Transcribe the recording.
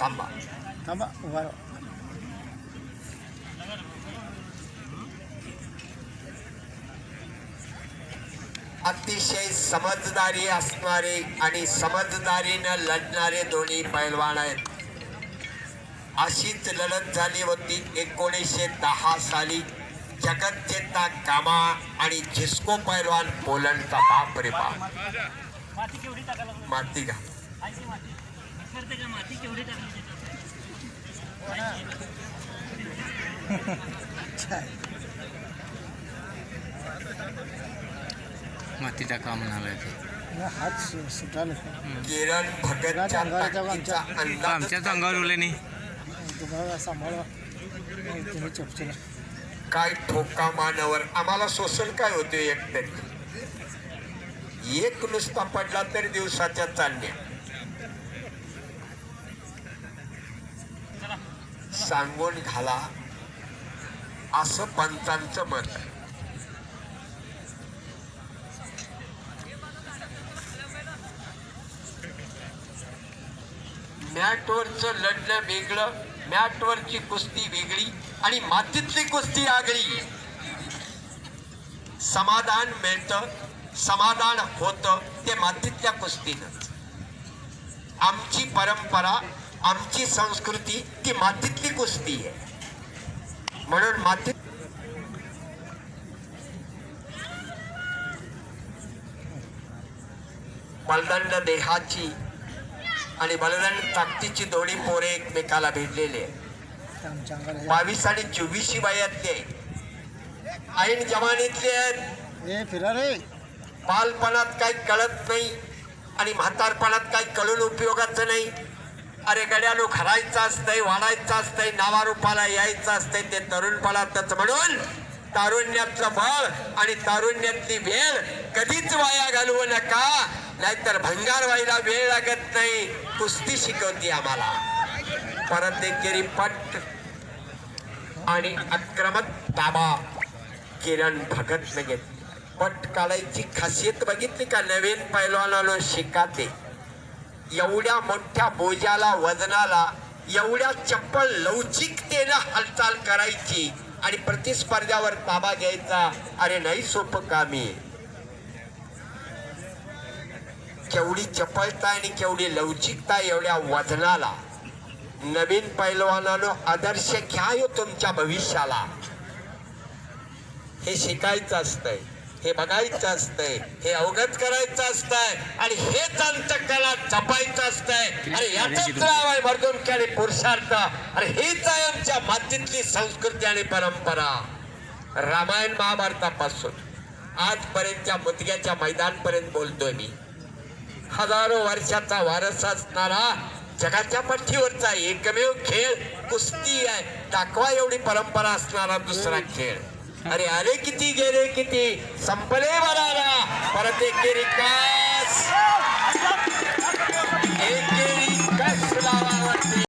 थांबा थांबा उभा राहा. अतिशय समजदारी असणारे आणि समजदारीनं लढणारे दोन्ही पैलवान आहेत. अशीच लढत झाली होती एकोणीसशे दहा साली. जगज्जेता कामा आणि झिस्को पैलवान पोलंडचा बाप रे बाप. माती केवढी करते का माती? केवढी टाकली. मातीचा काम म्हणाला ना हात सुटाले भगतच्या अंदाज आमच्याच अंगावर उरले नाही तुम्हाला सांभाळा. तुम्ही चपचला काय ठोका मानावर? आम्हाला सोसल काय होते एक तरी एक नुसता पडला तरी दिवसाच्या चालण्या सांगून घाला असं पंतांचं मत आहे. मॅटवरचं लढणं वेगळं मॅटवरची कुस्ती वेगळी आणि मातीतली कुस्ती आगळी समाधान मिळतं समाधान होतं ते मातीतल्या कुस्तीनं आमची परंपरा आमची संस्कृती ती मातीतली कुस्ती आहे. म्हणून मातीत बलदंड देहाची आणि बलदंड ताकदीची दोन्ही पोरे एकमेकाला भेटलेले बावीस आणि चोवीसशे वयातले ऐन जमानीतले आहेत. बालपणात काही कळत नाही आणि म्हातारपणात काही कळून उपयोगाचं नाही. अरे गड्यालो खरायचं असतंय वाढायचं असतंय नावारूपाला यायचं असतंय ते तरुणपणातच म्हणून तारुण्यातलं बळ आणि तारुण्यातली वेळ कधीच वाया घालवू नका. नाहीतर भंगार व्हायला वेळ लागत नाही. कुस्ती शिकवते आम्हाला. परत एकेरी पट आणि आक्रमक ताबा किरण भगत घेतली पट काढायची खासियत बघितली का? नवीन पैलवानाला शिकाते. एवढ्या मोठ्या बोजाला वजनाला एवढ्या चप्पल लवचिकतेनं हालचाल करायची आणि प्रतिस्पर्ध्यावर ताबा घ्यायचा अरे नाही सोपं कामी केवढी चपळता आणि केवढी लवचिकता एवढ्या वजनाला. नवीन पैलवानानं आदर्श घ्या हो तुमच्या भविष्याला. हे शिकायचं असतंय. हे बघायचं असतंय हे अवगत करायचं असतंय आणि हेच अंतकला जपायचं असतंय. अरे याचाच नाव आहे मर्दुमकी आणि पुरुषार्थ. अरे हेच आहे आमच्या मातीतली संस्कृती आणि परंपरा. रामायण महाभारतापासून आजपर्यंतच्या मुदग्याच्या मैदानपर्यंत बोलतोय मी. हजारो वर्षाचा वारस असणारा जगाच्या पाठीवरचा एकमेव खेळ कुस्ती आहे. दाखवा एवढी परंपरा असणारा दुसरा खेळ. अरे आले किती गेले किती? संपले बनाला परत एक रिकास एक